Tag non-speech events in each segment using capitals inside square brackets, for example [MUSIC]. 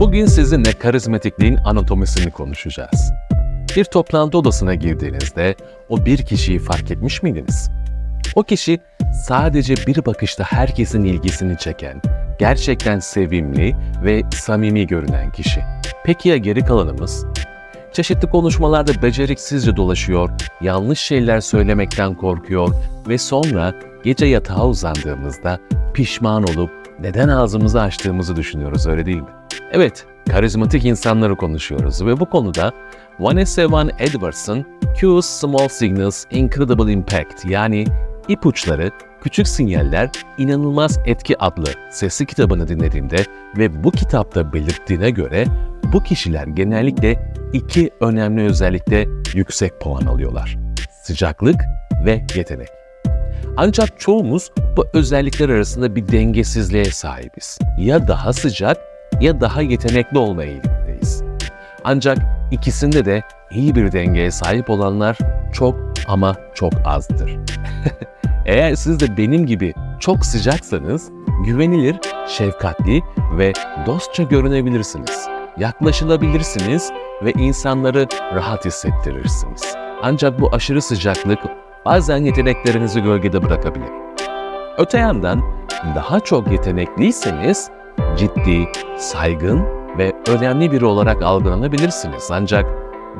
Bugün sizinle karizmatikliğin anatomisini konuşacağız. Bir toplantı odasına girdiğinizde o bir kişiyi fark etmiş miydiniz? O kişi sadece bir bakışta herkesin ilgisini çeken, gerçekten sevimli ve samimi görünen kişi. Peki ya geri kalanımız? Çeşitli konuşmalarda beceriksizce dolaşıyor, yanlış şeyler söylemekten korkuyor ve sonra gece yatağa uzandığımızda pişman olup neden ağzımızı açtığımızı düşünüyoruz öyle değil mi? Evet, karizmatik insanları konuşuyoruz ve bu konuda Vanessa Van Edwards'ın Cues Small Signals Incredible Impact yani ipuçları, küçük sinyaller, inanılmaz etki adlı sesli kitabını dinlediğimde ve bu kitapta belirttiğine göre bu kişiler genellikle iki önemli özellikte yüksek puan alıyorlar. Sıcaklık ve yetenek. Ancak çoğumuz bu özellikler arasında bir dengesizliğe sahibiz. Ya daha sıcak ya daha yetenekli olma eğilimindeyiz. Ancak ikisinde de iyi bir dengeye sahip olanlar çok ama çok azdır. [LAUGHS] Eğer siz de benim gibi çok sıcaksanız güvenilir, şefkatli ve dostça görünebilirsiniz. Yaklaşılabilirsiniz ve insanları rahat hissettirirsiniz. Ancak bu aşırı sıcaklık bazen yeteneklerinizi gölgede bırakabilir. Öte yandan daha çok yetenekliyseniz ciddi, saygın ve önemli biri olarak algılanabilirsiniz. Ancak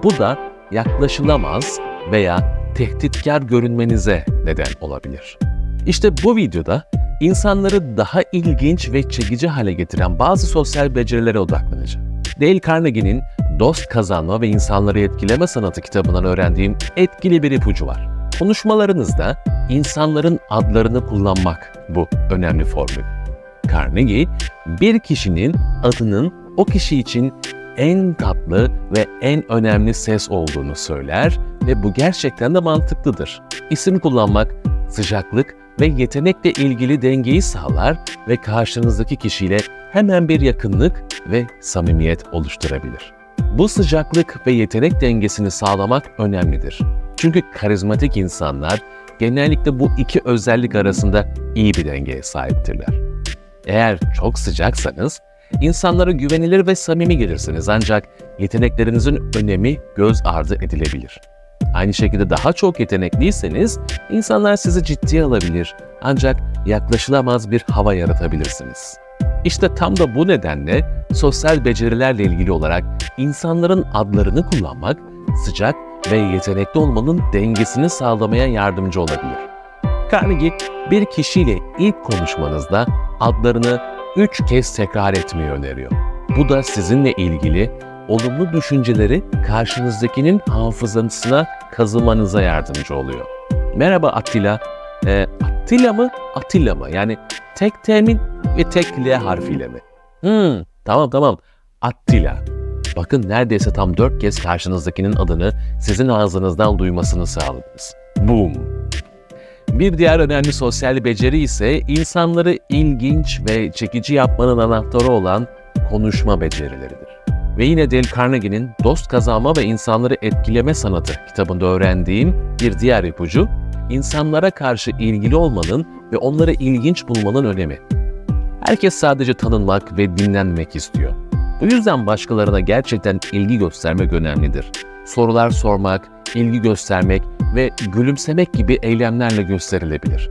bu da yaklaşılamaz veya tehditkar görünmenize neden olabilir. İşte bu videoda insanları daha ilginç ve çekici hale getiren bazı sosyal becerilere odaklanacağım. Dale Carnegie'nin Dost Kazanma ve İnsanları Etkileme Sanatı kitabından öğrendiğim etkili bir ipucu var. Konuşmalarınızda insanların adlarını kullanmak bu önemli formül. Carnegie, bir kişinin adının o kişi için en tatlı ve en önemli ses olduğunu söyler ve bu gerçekten de mantıklıdır. İsim kullanmak sıcaklık ve yetenekle ilgili dengeyi sağlar ve karşınızdaki kişiyle hemen bir yakınlık ve samimiyet oluşturabilir. Bu sıcaklık ve yetenek dengesini sağlamak önemlidir. Çünkü karizmatik insanlar genellikle bu iki özellik arasında iyi bir dengeye sahiptirler. Eğer çok sıcaksanız insanlara güvenilir ve samimi gelirsiniz ancak yeteneklerinizin önemi göz ardı edilebilir. Aynı şekilde daha çok yetenekliyseniz insanlar sizi ciddiye alabilir ancak yaklaşılamaz bir hava yaratabilirsiniz. İşte tam da bu nedenle sosyal becerilerle ilgili olarak insanların adlarını kullanmak sıcak ve yetenekli olmanın dengesini sağlamaya yardımcı olabilir. Carnegie bir kişiyle ilk konuşmanızda adlarını üç kez tekrar etmeyi öneriyor. Bu da sizinle ilgili olumlu düşünceleri karşınızdakinin hafızasına kazımanıza yardımcı oluyor. Merhaba Attila. E, Attila mı? Attila mı? Yani tek temin ve tek L harfiyle mi? Hmm, tamam tamam. Attila. Bakın neredeyse tam dört kez karşınızdakinin adını sizin ağzınızdan duymasını sağladınız. Boom. Bir diğer önemli sosyal beceri ise insanları ilginç ve çekici yapmanın anahtarı olan konuşma becerileridir. Ve yine Dale Carnegie'nin Dost Kazanma ve İnsanları Etkileme Sanatı kitabında öğrendiğim bir diğer ipucu, insanlara karşı ilgili olmanın ve onları ilginç bulmanın önemi. Herkes sadece tanınmak ve dinlenmek istiyor. Bu yüzden başkalarına gerçekten ilgi göstermek önemlidir. Sorular sormak, ilgi göstermek ve gülümsemek gibi eylemlerle gösterilebilir.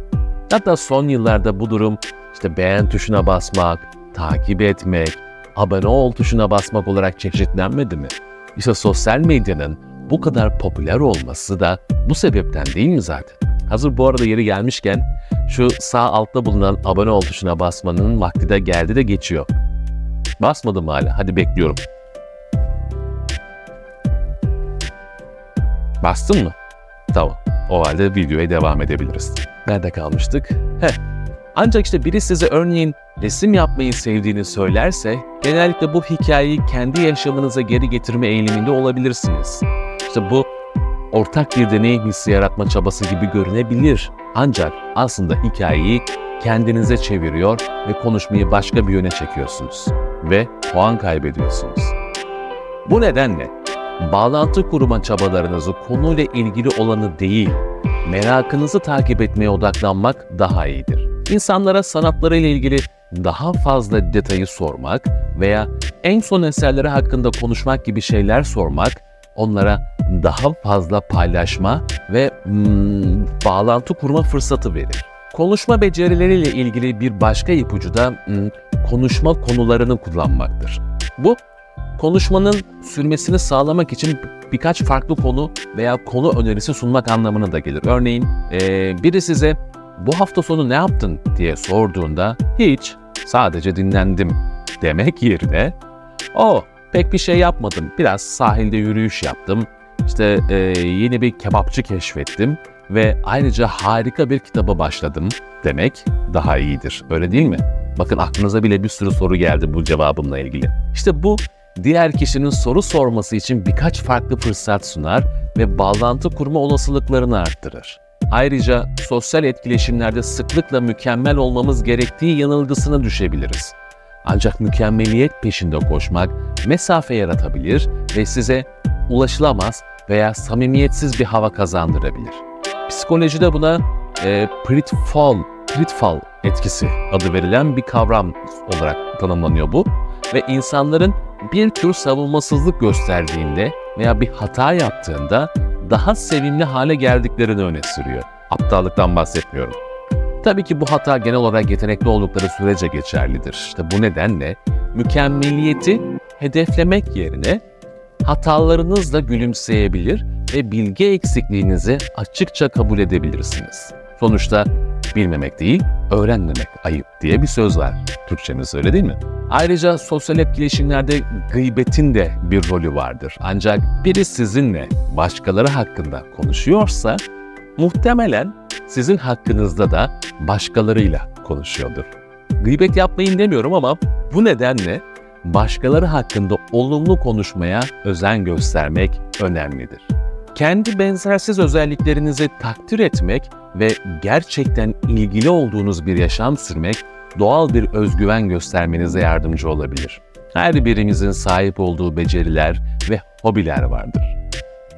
Hatta son yıllarda bu durum işte beğen tuşuna basmak, takip etmek, abone ol tuşuna basmak olarak çeşitlenmedi mi? İşte sosyal medyanın bu kadar popüler olması da bu sebepten değil mi zaten? Hazır bu arada yeri gelmişken şu sağ altta bulunan abone ol tuşuna basmanın vakti de geldi de geçiyor. Basmadım hala. Hadi bekliyorum. Bastın mı? Tamam. O halde videoya devam edebiliriz. Nerede kalmıştık? Heh. Ancak işte biri size örneğin resim yapmayı sevdiğini söylerse genellikle bu hikayeyi kendi yaşamınıza geri getirme eğiliminde olabilirsiniz. İşte bu ortak bir deneyim hissi yaratma çabası gibi görünebilir. Ancak aslında hikayeyi kendinize çeviriyor ve konuşmayı başka bir yöne çekiyorsunuz ve puan kaybediyorsunuz. Bu nedenle bağlantı kurma çabalarınızı konuyla ilgili olanı değil, merakınızı takip etmeye odaklanmak daha iyidir. İnsanlara sanatlarıyla ilgili daha fazla detayı sormak veya en son eserleri hakkında konuşmak gibi şeyler sormak onlara daha fazla paylaşma ve hmm, bağlantı kurma fırsatı verir. Konuşma becerileriyle ilgili bir başka ipucu da hmm, konuşma konularını kullanmaktır. Bu konuşmanın sürmesini sağlamak için birkaç farklı konu veya konu önerisi sunmak anlamına da gelir. Örneğin biri size bu hafta sonu ne yaptın diye sorduğunda hiç sadece dinlendim demek yerine o pek bir şey yapmadım biraz sahilde yürüyüş yaptım işte yeni bir kebapçı keşfettim ve ayrıca harika bir kitaba başladım demek daha iyidir öyle değil mi? Bakın aklınıza bile bir sürü soru geldi bu cevabımla ilgili. İşte bu diğer kişinin soru sorması için birkaç farklı fırsat sunar ve bağlantı kurma olasılıklarını arttırır. Ayrıca sosyal etkileşimlerde sıklıkla mükemmel olmamız gerektiği yanılgısına düşebiliriz. Ancak mükemmeliyet peşinde koşmak mesafe yaratabilir ve size ulaşılamaz veya samimiyetsiz bir hava kazandırabilir. Psikolojide buna e, pitfall, pitfall etkisi adı verilen bir kavram olarak tanımlanıyor bu ve insanların bir tür savunmasızlık gösterdiğinde veya bir hata yaptığında daha sevimli hale geldiklerini öne sürüyor. Aptallıktan bahsetmiyorum. Tabii ki bu hata genel olarak yetenekli oldukları sürece geçerlidir. İşte bu nedenle mükemmeliyeti hedeflemek yerine hatalarınızla gülümseyebilir ve bilgi eksikliğinizi açıkça kabul edebilirsiniz. Sonuçta bilmemek değil, öğrenmemek ayıp diye bir söz var. Türkçemiz öyle değil mi? Ayrıca sosyal etkileşimlerde gıybetin de bir rolü vardır. Ancak biri sizinle başkaları hakkında konuşuyorsa muhtemelen sizin hakkınızda da başkalarıyla konuşuyordur. Gıybet yapmayın demiyorum ama bu nedenle başkaları hakkında olumlu konuşmaya özen göstermek önemlidir. Kendi benzersiz özelliklerinizi takdir etmek ve gerçekten ilgili olduğunuz bir yaşam sürmek doğal bir özgüven göstermenize yardımcı olabilir. Her birimizin sahip olduğu beceriler ve hobiler vardır.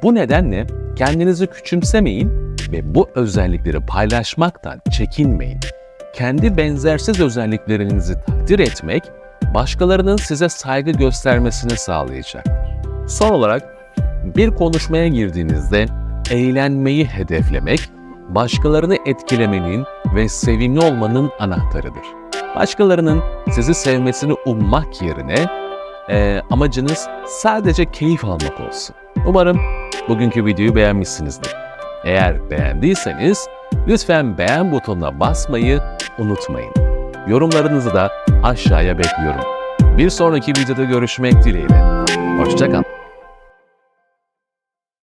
Bu nedenle kendinizi küçümsemeyin ve bu özellikleri paylaşmaktan çekinmeyin. Kendi benzersiz özelliklerinizi takdir etmek, başkalarının size saygı göstermesini sağlayacaktır. Son olarak bir konuşmaya girdiğinizde eğlenmeyi hedeflemek, başkalarını etkilemenin ve sevimli olmanın anahtarıdır. Başkalarının sizi sevmesini ummak yerine eee, amacınız sadece keyif almak olsun. Umarım bugünkü videoyu beğenmişsinizdir. Eğer beğendiyseniz lütfen beğen butonuna basmayı unutmayın. Yorumlarınızı da aşağıya bekliyorum. Bir sonraki videoda görüşmek dileğiyle. Hoşçakalın.